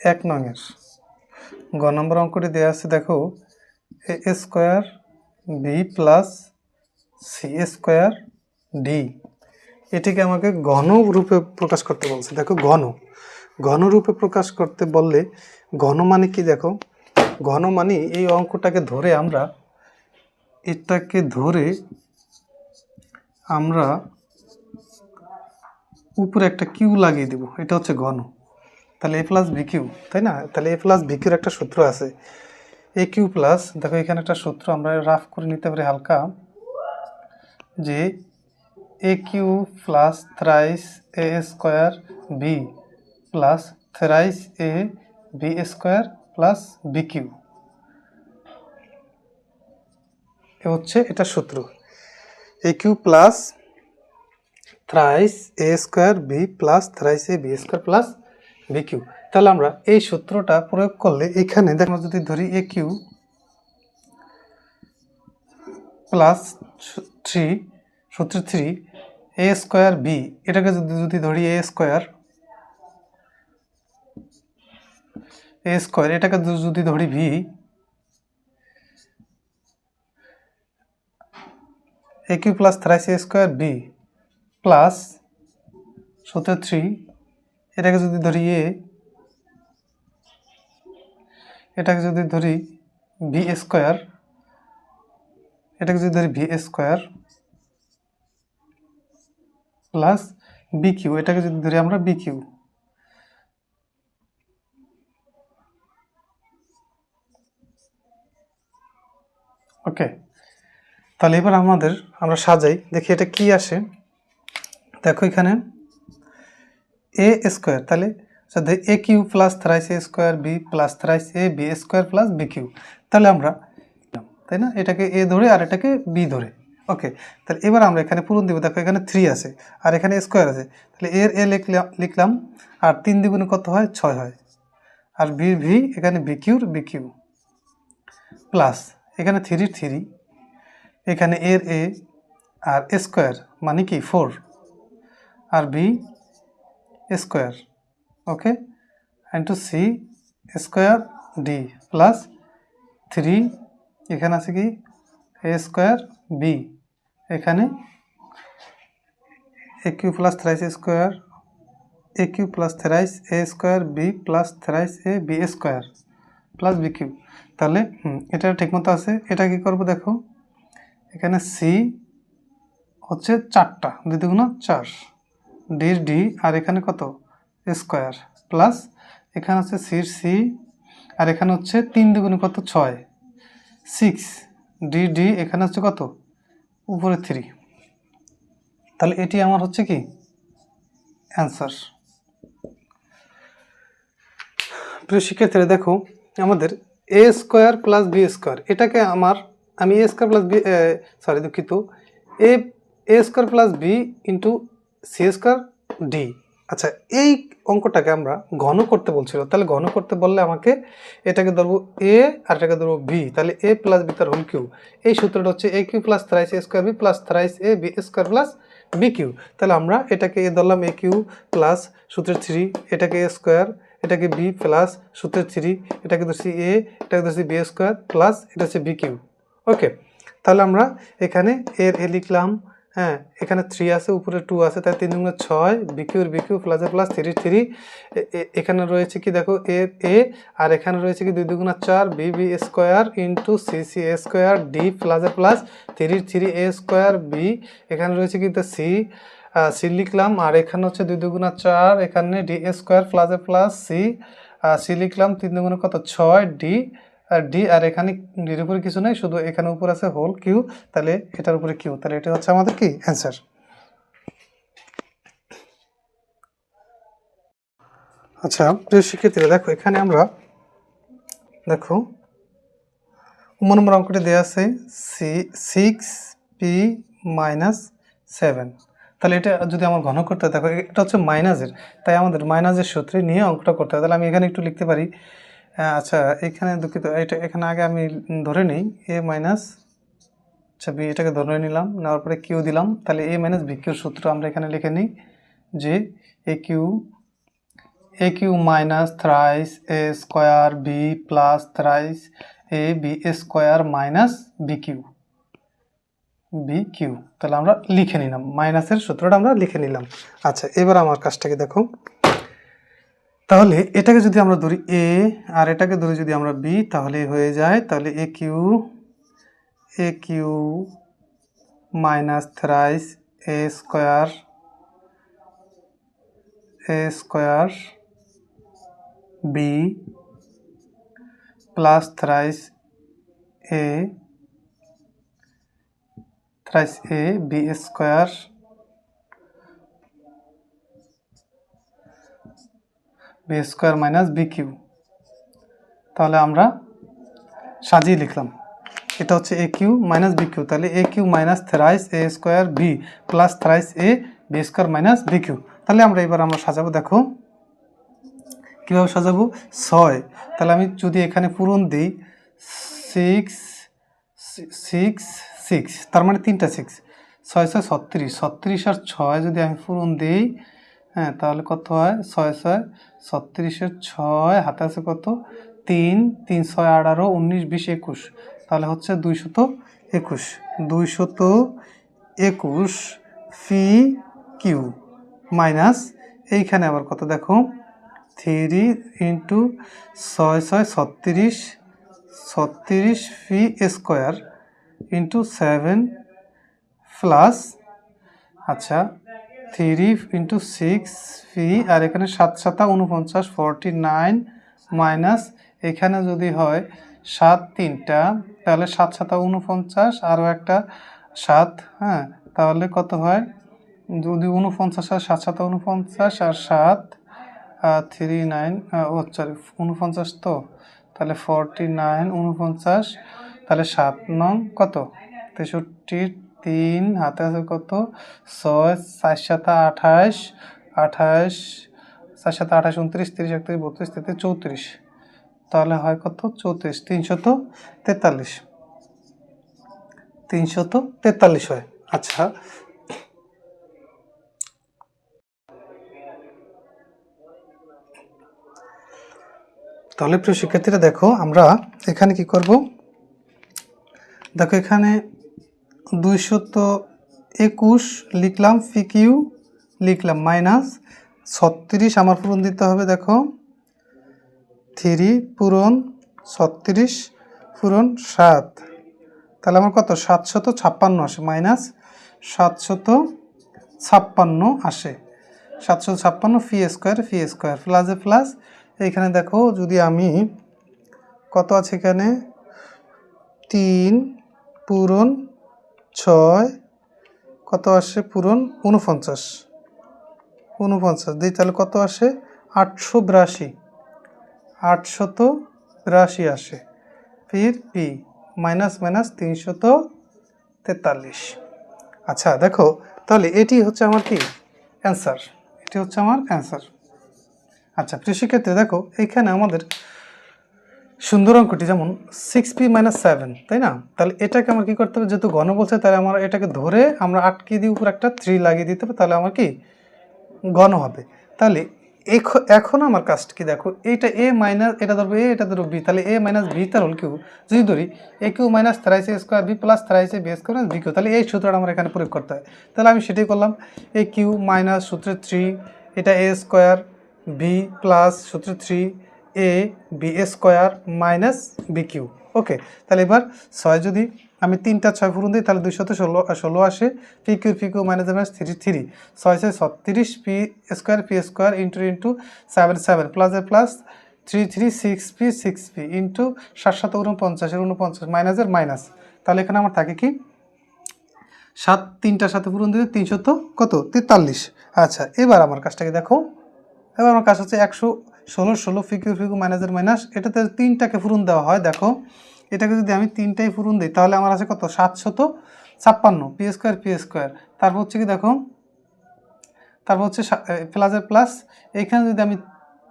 এক নঙের গ নম্বর অঙ্কটি দেওয়া আছে, দেখো, A square B plus C square D. এটিকে আমাকে ঘন রূপে প্রকাশ করতে বলছে। দেখো, ঘন। ঘন রূপে প্রকাশ করতে বললে ঘন মানে কি, দেখো? ঘন মানে এই অঙ্কটাকে ধরে আমরা, এটাকে ধরে আমরা উপরে একটা কিউ লাগিয়ে দেব। এটা হচ্ছে ঘন। তাহলে এ প্লাস বি কিউ তাই না? তাহলে এ প্লাস বি কিউর একটা সূত্র আছে। এ কিউ প্লাস দেখো এখানে একটা সূত্র আমরা রাফ করে নিতে পারি হালকা, যে A cube plus thrice A square B plus thrice A B square plus B cube A হচ্ছে এটা সূত্র। A cube plus thrice A square B plus thrice A B square plus B cube তাহলে আমরা এই সূত্রটা প্রয়োগ করলে এখানে দেখো যদি ধরি এ কিউ প্লাস থ্রি সূত্র থ্রি এ স্কোয়ার বি এটাকে যদি যদি ধরি এ স্কোয়ার এ স্কোয়ার এটাকে যদি ধরি V A cube plus thrice A square B plus সূত্র থ্রি এটাকে যদি ধরি এ এটাকে যদি ধরি ভি স্কোয়ার এটাকে যদি ধরি V square plus B cube এটাকে যদি ধরি আমরা বি কিউ ওকে তাহলে এবার আমাদের আমরা সাজাই, দেখি এটা কি আসে। দেখো এখানে এ স্কোয়ার, তাহলে সাথে A cube plus thrice A square, B plus thrice A, B square plus B cube. তাহলে আমরা, তাই না? এটাকে এ ধরে আর এটাকে বি ধরে। ওকে, তাহলে এবার আমরা এখানে পূরণ দিব। দেখো এখানে থ্রি আছে, আর এখানে স্কোয়ার আছে। তাহলে এর এ লিখলাম লিখলাম, আর তিন দ্বিগুণে কত হয়? ছয় হয়। আর বি ভি এখানে বি কিউর, বি কিউ। প্লাস, এখানে থ্রি থ্রি এখানে এর এ, আর স্কোয়ার মানে কি? Four R B square, okay? And two C square D plus three এখানে আছে কি? এ স্কোয়ার বি এখানে A cube plus thrice square A cube plus thrice A square B plus thrice A B square plus B cube তাহলে এটা ঠিকমতো আছে। এটা কি করব দেখো? এখানে সি হচ্ছে চারটা, দুই দুগুণ চার। ডি ডি, আর এখানে কত? স্কোয়ার প্লাস এখানে হচ্ছে সির সি, আর এখানে হচ্ছে তিন দুগুণে কত? ছয়। সিক্স। ডি ডি, এখানে হচ্ছে কত? উপরে থ্রি। তাহলে এটি আমার হচ্ছে কি? অ্যান্সার। প্রিয় শিক্ষার্থীরা, দেখো, আমাদের A square plus B square, এটাকে আমার, আমি A square plus B sorry, দুঃখিত, A A square plus B into C square D আচ্ছা এই অঙ্কটাকে আমরা ঘন করতে বলছিল। তাহলে ঘন করতে বললে আমাকে এটাকে ধরবো এ আর এটাকে ধরবো বি তাহলে এ প্লাস বি তার হোল কিউ এই সূত্রটা হচ্ছে A cube plus thrice A square B plus thrice A B square plus B cube তাহলে আমরা এটাকে এ ধরলাম এ কিউ প্লাস সূত্রের থ্রি এটাকে এ স্কোয়ার এটাকে বি প্লাস সূত্রের থ্রি এটাকে ধরছি এ এটাকে ধরছি বি স্কোয়ার প্লাস এটা হচ্ছে বি কিউ ওকে তাহলে আমরা এখানে এর এ লিখলাম হ্যাঁ এখানে থ্রি আছে, উপরে টু আছে, তাই তিন দুগুণে ছয় বিকিউর B cube plus plus three three এখানে রয়েছে কি দেখো এ এ আর এখানে রয়েছে কি দুই দুগুণা চার B B square into C C A square D plus plus three three A square B এখানে রয়েছে কি সি সি লিখলাম, আর এখানে হচ্ছে দুই দুগুণা চার, এখানে D A square plus plus C C লিখলাম, তিন দুগুণে কত? ছয় ডি ডি আর এখানে ডির উপরে কিছু নেই শুধু এখানে উপর আছে হোল কিউ তাহলে এটার উপরে কিউ তাহলে এটা হচ্ছে আমাদের কি? অ্যান্সার আচ্ছা প্রিয় শিক্ষার্থীরা দেখো এখানে আমরা দেখো উম নম্বর অঙ্কটি দেওয়া আছে C six P minus seven তাহলে এটা যদি আমার ঘন করতে হয়, দেখো এটা হচ্ছে মাইনাসের তাই আমাদের মাইনাসের সূত্রে নিয়ে অঙ্কটা করতে হয়। তাহলে আমি এখানে একটু লিখতে পারি। আচ্ছা এখানে দুঃখিত, এটা এখানে আগে আমি ধরে নিই, এ মাইনাস আচ্ছা বি এটাকে ধরে নিলাম, নেওয়ার পরে কিউ দিলাম, তাহলে এ মাইনাস বি কিউর সূত্র আমরা এখানে লিখে নিই যে A cube A cube minus thrice A square B plus thrice A B A square minus B cube B cube, তাহলে আমরা লিখে নিলাম, মাইনাসের সূত্রটা আমরা লিখে নিলাম। আচ্ছা এবার আমার কাজটাকে দেখো। তাহলে এটাকে যদি আমরা ধরি এ আর এটাকে ধরি যদি আমরা বি তাহলে হয়ে যায়, তাহলে A cube A cube minus thrice A square A square B plus thrice A thrice A B square B square minus B cube তাহলে আমরা সাজিয়ে লিখলাম। এটা হচ্ছে A cube minus B cube তাহলে A cube minus thrice A square B plus thrice A B square minus B cube তাহলে আমরা এবার আমরা সাজাবো, দেখো। কীভাবে সাজাবো? ছয়। তাহলে আমি যদি এখানে পূরণ দিই সিক্স সিক্স সিক্স তার মানে তিনটা সিক্স ছয় ছয়, ছত্রিশ। ছত্রিশ আর ছয় যদি আমি পূরণ দিই হ্যাঁ তাহলে কত হয়? ছয় ছয় ছত্রিশের ছয়, হাতে আছে কত? তিন তিন ছয় আঠারো, উনিশ, বিশ, একুশ। তাহলে হচ্ছে দুইশত একুশ। দুইশত একুশ ফি কিউ মাইনাস এইখানে আবার কত দেখো? থ্রি ইন্টু ছয় ছয়, ছত্রিশ ছত্রিশ phi square into seven plus আচ্ছা থ্রি ইন্টু সিক্স ফি, আর এখানে সাত সাতা উনপঞ্চাশ ফর্টি নাইন মাইনাস, এখানে যদি হয় সাত তিনটা, তাহলে সাত সাতা উনপঞ্চাশ আরও একটা সাত হ্যাঁ তাহলে কত হয়? যদি উনপঞ্চাশ আর সাত সাতা উনপঞ্চাশ আর সাত থ্রি নাইন ও সরি উনপঞ্চাশ তো, তাহলে ফর্টি নাইন উনপঞ্চাশ তাহলে সাত নং কত? তেষট্টি তিন, হাতে আছে কত? ছয় চার সাতা, আঠাশ আঠাশ চার সাতা, আঠাশ, উনত্রিশ, তিরিশ, একত্রিশ, বত্রিশ, তেত্রিশ, চৌত্রিশ। তাহলে হয় কত? চৌত্রিশ। তিনশত তেতাল্লিশ। তিনশত তেতাল্লিশ হয়। আচ্ছা। তাহলে প্রিয় শিক্ষার্থীরা দেখো, আমরা এখানে কি করব? দেখো এখানে দুইশত একুশ লিখলাম ফিকিউ, লিখলাম মাইনাস, ছত্রিশ আমার পূরণ দিতে হবে, দেখো। থ্রি পূরণ ছত্রিশ পূরণ সাত। তাহলে আমার কত? সাতশত ছাপ্পান্ন আসে, মাইনাস সাতশত ছাপ্পান্ন আসে। সাতশো ছাপ্পান্ন ফি স্কোয়ার ফি স্কোয়ার প্লাসে প্লাস। এইখানে দেখো, যদি আমি কত আছে এখানে? তিন পূরণ ছয়, কত আসে পূরণ? উনপঞ্চাশ উনপঞ্চাশ দিই, তাহলে কত আসে? আটশো বিরাশি। আটশত বিরাশি আসে। ফির পি মাইনাস মাইনাস তিনশত তেতাল্লিশ। আচ্ছা দেখো, তাহলে এটি হচ্ছে আমার কি? অ্যান্সার এটি হচ্ছে আমার অ্যান্সার আচ্ছা কৃষিক্ষেত্রে দেখো, এইখানে আমাদের সুন্দর অঙ্কটি, যেমন সিক্স পি মাইনাস সেভেন তাই না? তাহলে এটাকে আমার কি করতে হবে? যেহেতু ঘন বলছে, তাহলে আমার এটাকে ধরে আমরা আটকে দিয়ে উপর একটা থ্রি লাগিয়ে দিতে হবে, তাহলে আমার কি? ঘন হবে। তাহলে এখ- এখন আমার কাজটা কি দেখো, এইটা এ মাইনাস এটা ধরবো এ এটা ধরবো বি তাহলে এ মাইনাস বি তার হল কিউ। যদি ধরি A cube minus thrice square B plus thrice B square B cube, তাহলে এই সূত্রটা আমার এখানে প্রয়োগ করতে হয়। তাহলে আমি সেটাই করলাম এ কিউ মাইনাস সূত্রে থ্রি এটা এ স্কোয়ার বি প্লাস সূত্রে three A B square minus B cube. Okay, তাহলে এবার ছয় যদি আমি তিনটা ছয় ফুরুন দিই, তাহলে দুইশত ষোলো ষোলো আসে P cube P cube minus minus three three. ছয় ছয়, ছত্রিশ P square P square into into seven seven প্লাসের plus three three, six P six P into সাত সাত উনপঞ্চাশের উনপঞ্চাশ মাইনাসের মাইনাস তাহলে এখানে আমার থাকে কি? সাত তিনটার সাথে পূরণ দিলে তিনশত কত? তেতাল্লিশ। আচ্ছা এবার আমার কাজটাকে দেখো। এবার আমার কাজ হচ্ছে একশো ষোলো ষোলো ফিকু ফিকু মাইনাসের মাইনাস, এটাতে তিনটাকে পূরণ দেওয়া হয়, দেখো। এটাকে যদি আমি তিনটাই পূরণ দিই, তাহলে আমার আছে কত? সাতশত ছাপ্পান্ন, পি স্কোয়ার পি স্কোয়ার। তারপর হচ্ছে কি, দেখো, তারপর হচ্ছে প্লাসের প্লাস এখানে যদি আমি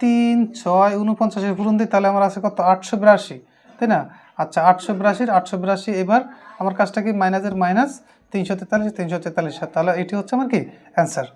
তিন, ছয় উনপঞ্চাশের পূরণ দিই, তাহলে আমার আছে কত? আটশো বিরাশি, তাই না? আচ্ছা আটশো বিরাশির, আটশো বিরাশি, এবার আমার কাজটা কি? মাইনাসের মাইনাস তিনশো তেতাল্লিশ তিনশো তেতাল্লিশ। তাহলে এটি হচ্ছে আমার কি? অ্যান্সার